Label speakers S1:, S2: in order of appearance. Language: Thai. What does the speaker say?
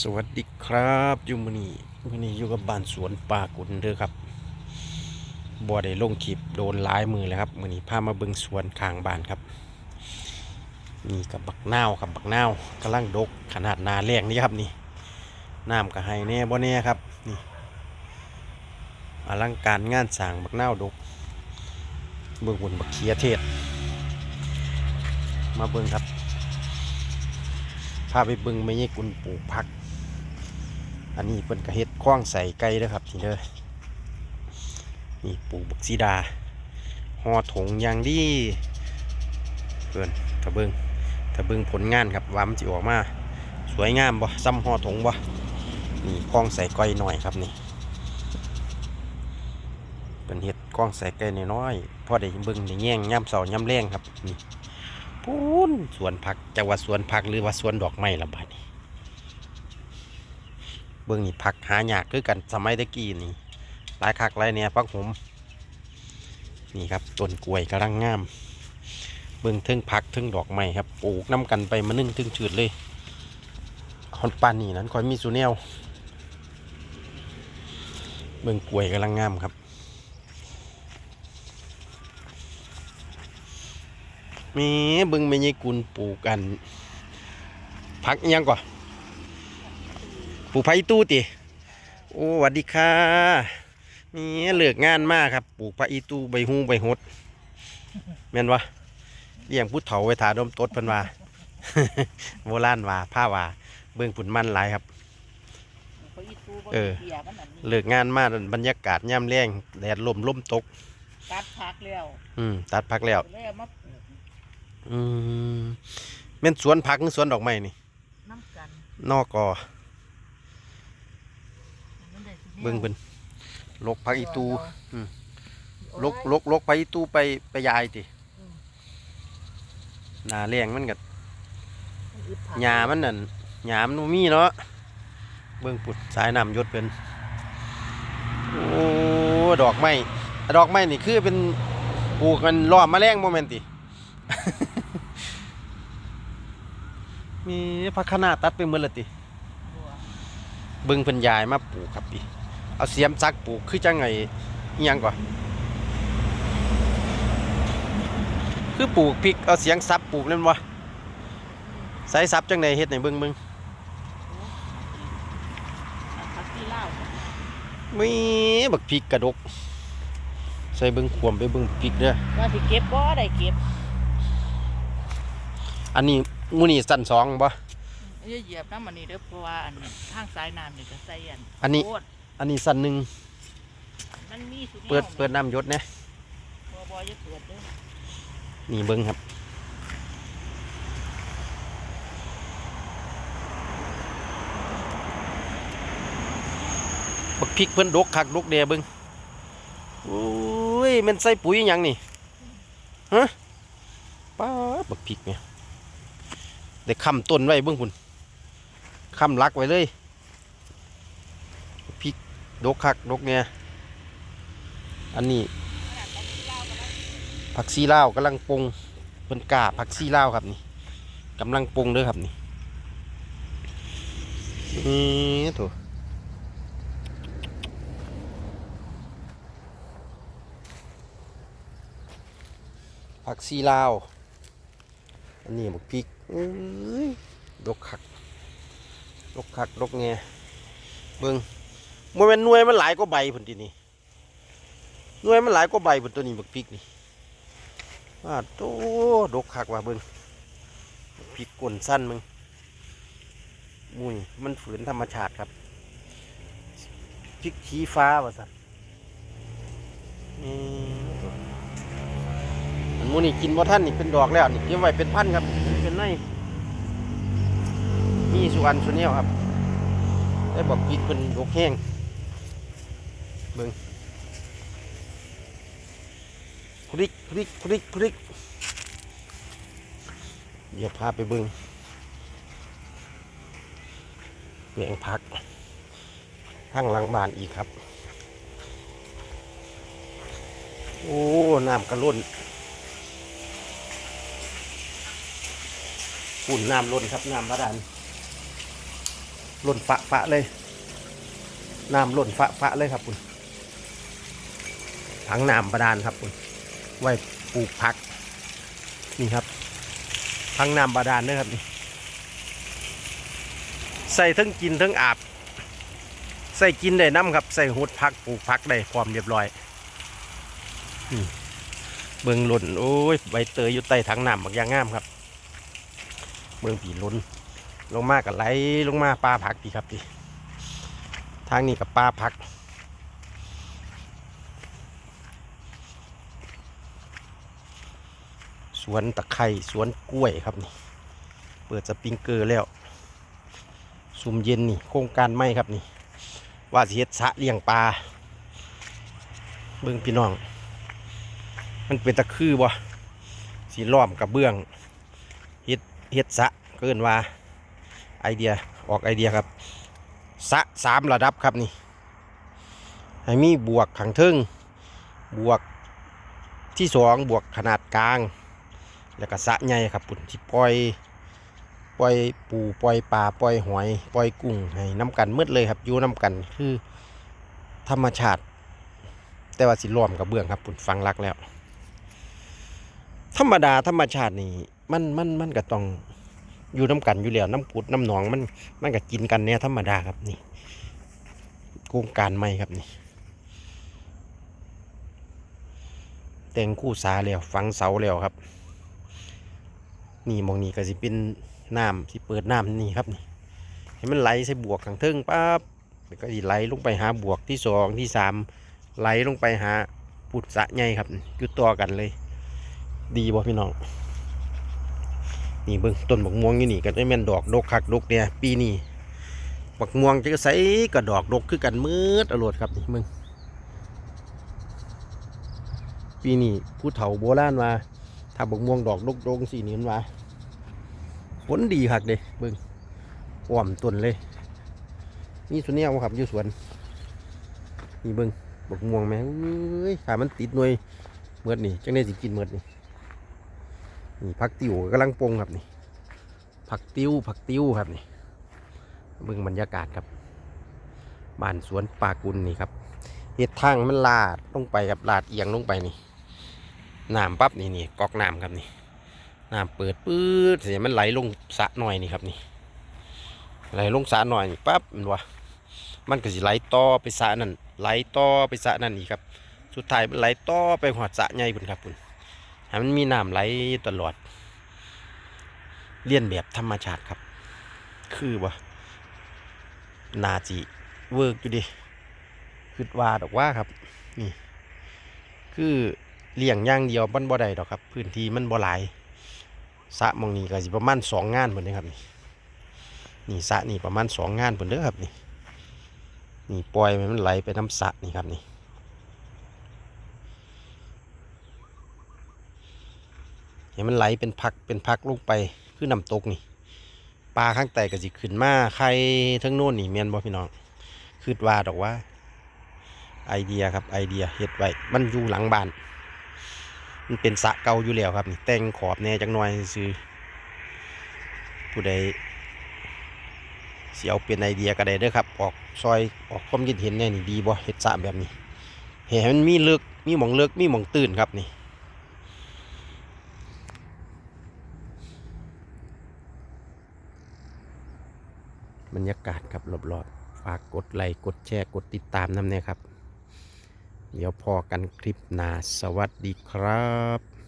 S1: สวัสดีครับยูมนีมืนี้อยู่กับบ้านสวนป่ากุนเด้อครับบ่ได้ลงคลิปโดนหลายมือแล้วครับมือนี้พามาเบิงสวนข้างบ้านครับนี่กับบักนาวครับบักนาวกำลังดกขนาดนาแรงนี่ครับนี่น้ำก็ให้แน่บ่แน่ครับนี่อลังการงานสร้างบักนาวดก เบิ่งบนบักเขียเทศ มาเบิงครับพาไปเบิ่งไม่ใช่กุนปลูกผัก อันนี้เป็นกระเฮ็ดคว้างใส่ไก่เด้อครับทีเด้อนี่ปลูกบักซีดาห่อถงอย่างดีเพื่อนถ้าเบิงถ้าเบิงผลงานครับว่ามันสิออกมา สวยงามบ่ซ้ำห่อถงบ่นี่คล้องใส่ไก้อยหน่อยครับนี่เป็นเฮ็ดคล้องใส่ไก่น้อยๆพอได้เบิ่งได้แย่งย่ำเสาย่ำแรงครับนี่พูนสวนผักจะว่าสวนผักหรือว่าสวนดอกไม้ละบาดนี้ เบื้องนี่ผักหายากคือกันสมัยตะกี้นี่หลายคักหลายเนี่ยพักผมนี่ครับต้นกล้วยกำลังงาม เบื้องทึ่งผักทึ่งดอกไม้ครับปลูกน้ำกันไปมานึ่งถึงชืดเลยฮอนปานนี่นั้นคอยมีสูแนวเบื้องกล้วยกำลังงามครับมีเบึงไม่ยกุลปลูกกันพักยังก่อน ปลูกไผ่ตู้ติโอ้หวัสดีค่ะนี่เลือกงานมากครับปลูกไผ่ตู้ใบหูใบหดแม่นวะเลี้ยงผู้เฒ่าไว้ถาดมตดเพิ่นว่าโบราณว่าผ้าว่าเบิ่งผุนมันหลายครับเออเลิกงานมาบรรยากาศย่ำแรงแดดลมลมตก
S2: ตัดพักแล้ว
S1: อืม ตัดพักแล้ว
S2: เลยเอามาปลูก
S1: อืมแม่นสวนผักหรือสวนดอกไม้นี่
S2: น้ำกัน
S1: นอกกอ
S2: มันได้สิแนว
S1: เบิ่งเพิ่นลกผักอีตู
S2: อืม
S1: ลกลกลกผักอีตูไปไปยายติ
S2: อืม
S1: หน้าแรงมันก็
S2: อึดผัก
S1: หญ้ามันนั่นหญ้ามันบ่มีเนาะเบิ่งปุดสายน้ำหยศเพิ่นโอ้ดอกไม้ดอกไม้นี่คือเป็นปลูกกันล้อมแมลงบ่แม่นติ มีผักคะน้าตัดไปหมดและติ
S2: บัว
S1: เบิ่งเพิ่นยายมาปลูกครับพี่เอาเสียมซักปลูกคือจังไงอิหยังก่อนคือปลูกพริกเอาเสียงซับปลูกนั่นวะใส่ซับจังไดเฮ็ดให้เบิ่งเบิ่ง
S2: อันพักที่เล่าว
S1: มีบักพริกกระดก ใส่เบิ่งขวมไปเบิ่งพริกเด้อ
S2: ว่าสิเก็บบ่ได้เก็บ
S1: อันนี้มูนี่สั้นสองบ่
S2: อย่าเหยียบน้ำมันนี่เด้อเพราะว่าอันทางสายน้ำนี่ก็ใส่อัน
S1: อันนี้
S2: โคตร
S1: อันนี้สั้นหนึ่ง
S2: มันมีสุแนว
S1: เปิดเปิดน้ำหยศนะ
S2: บ่บ่อย่าเปิดเด้อ
S1: นี่เบิ่งครับ บักพริกเพิ่นดกคักดกเดียเบิ่งโอ้ยแมันใส่ปุ๋ยหยังนี่ฮะป้าดบักพริกเนี่ยได้ค้ำต้นไว้เบิ่งพุ่น ค้ำรักไว้เลยพริกดกคักดกเนี่ยอันนี้ผักซีเลากำลังปรุงเพิ่นกาผักซีเลาครับนี่กำลังปรุงเด้อครับนี่นี่โถผักซีลาว อันนี้บักพริกดกคัก ดกคักดกแงเบิ่งมันเป็นหน่วยมันหลายก็ใบผุนทีนี่หน่วยมันหลายก็ใบผุนตัวนี้บักพริกนี่ว่าโตดกคักว่ะเบิ่งพริกก้นสั้นมึงมุ้ยมันฝืนธรรมชาติครับพริกชี้ฟ้าว่ะสัตว์นี่อันมูนี่กินบ่ท่านนี่เป็นดอกแล้วนี่เก็บไว้เป็นพันครับเป็นใน มีสุอันสุเนียวครับ ได้บอกพริกเป็นดกแห้งเบิ่งพริกพริกพริกพริกเดี๋ยวพาไปเบิ่งแปลงผักข้างหลังบ้านอีกครับ โอ้ น้ำกระล้นฝุ่นน้ำล้นครับ น้ำบาดาล ล่นฝะฝะเลยน้ำล่นฝะฝะเลยครับคุณถังน้ำประดานครับคุณไว้ปลูกผักนี่ครับถังน้ำบาดาลเด้อครับนี่ใส่ทั้งกินทั้งอาบ ใส่กินได้น้ำครับ ใส่หดผักปลูกผักได้พร้อมเรียบร้อยเบิ่งหล่นโอ้ยใบเตยอยู่ใต้ถังน้ำบักยางงามครับ เบิ่งผีหล้น ลงมากับไหลลงมาปลาผักพี่ครับพี่ทางนี้กับปลาผัก สวนตะไคร่สวนกล้วยครับนี่ เปิดสปริงเกอร์แล้วซุมเย็นนี่ โครงการไม่ครับนี่ ว่าสิเฮ็ดสะเลี้ยงปลาเบิ่งพี่น้อง มันเป็นตะคือบ่สีล้อมกับเบื้องเฮ็ดเฮ็ดสะเกินว่า ไอเดียออกไอเดียครับสะสามระดับครับนี่ให้มีบวกขังเทิงบวกที่สองบวกขนาดกลาง แล้วก็สะใหญ่ครับปุ่นที่ปล่อยปล่อยปูปล่อยปลาปล่อยหอยปล่อยกุ้งให้น้ำกันมืดเลยครับอยู่น้ำกันคือธรรมชาติ แต่ว่าสิรวมกับเบื้องครับปุ่นฟังรักแล้ว ธรรมดาธรรมชาตินี่มันมันมันก็ต้อง อยู่น้ำกันอยู่แล้วน้ำกุดน้ำหนองมันมันก็กินกันเนี่ยธรรมดาครับนี่โครงการใหม่ครับนี่แต่งคู่สาแล้วฝังเสาแล้วครับ นี่มองนี้ก็สิเป็นน้ำที่เปิดน้ำนี่ครับนี่ให้มันไหลใส่บวกข้างเทิงปั๊บแล้วก็สิไหลลงไปหาบวกที่สองที่สามไหลลงไปหาปุดสะใหญ่ครับอยู่ต่อกันเลย ดีบ่พี่น้อง นี่เบิ่งต้นบักม่วงอยู่นี่ก็ได้แม่นดอกดกคักดกเนี่ยปีนี้บักม่วงจะใส่ก็ดอกดกคือกันมืดอรวดครับนี่มึงปีนี้ผู้เฒ่าโบราณว่าถ้าบักม่วงดอกดกดงสีนี้มันว่าผลดีคักเด้เบิ่งอ้อมต้นเลยนี่ส่วนนี้เอาครับอยู่สวนนี่เบิ่งบักม่วงแม่เอ้ยถ้ามันติดหน่วยเมือดนี่จังได้สิกินเมือดนี่ นี่ผักติ๋วกำลังปรุงครับนี่ผักติ้วผักติ้วครับนี่เบิ่งบรรยากาศครับบ้านสวนปากุลนี่ครับเฮ็ดทางมันลาดลงไปครับลาดเอียงลงไปนี่น้ำปั๊บนี่นี่กอกน้ำครับนี่น้ำเปิดปื๊ดเสียมันไหลลงสะหน่อยนี่ครับนี่ไหลลงสะหน่อยนี่ปั๊บมันวะมันก็สิไหลต่อไปสะนั่นไหลต่อไปสะนั่นอีกครับ สุดท้ายมันไหลต่อไปหอดสะใหญ่พุ่นครับพุ่น ให้มันมีน้ำไหลตลอด เลียนแบบธรรมชาติครับ คือวะนาจิเวิร์กอยู่ดิคือว่าดอกว่าครับ นี่ คือเลี้ยงย่างเดียวมันบ่ได้ดอกครับ พื้นที่มันบ่หลายสะมองนี้ก็สิประมาณสองงานเหมือนเด้ครับนี่นี่สะนี่ประมาณสองงานเหมือนเด้อครับนี่นี่ปล่อยมันไหลไปน้ำสะนี่ครับนี่ เห็นมันไหลเป็นพักเป็นพักลงไปคือน้ำตกนี่ปลาข้างใต้ก็สิขึ้นมาใครทั้งโน่นนี่เมียนบ่พี่น้องคือว่าดอกว่าไอเดียครับไอเดียเฮ็ดไว้มันอยู่หลังบ้าน มันเป็นสะเก่าอยู่แล้วครับนี่แต่งขอบแน่จังหน่อยซื้อผู้ใดเสียวเป็นไอเดียก็ได้เด้อครับ ออกซอยออกความคิดเห็นเนี่ยนี่ดีบ่เฮ็ดสะแบบนี้เห็นมันมีเลือกมีหมองเลือกมีหมองตื่นครับนี่ บรรยากาศครับรอบๆฝากกดไลค์กดแชร์กดติดตามน้ำเนี่ยครับ เดี๋ยวพอกันคลิปหน้าสวัสดีครับ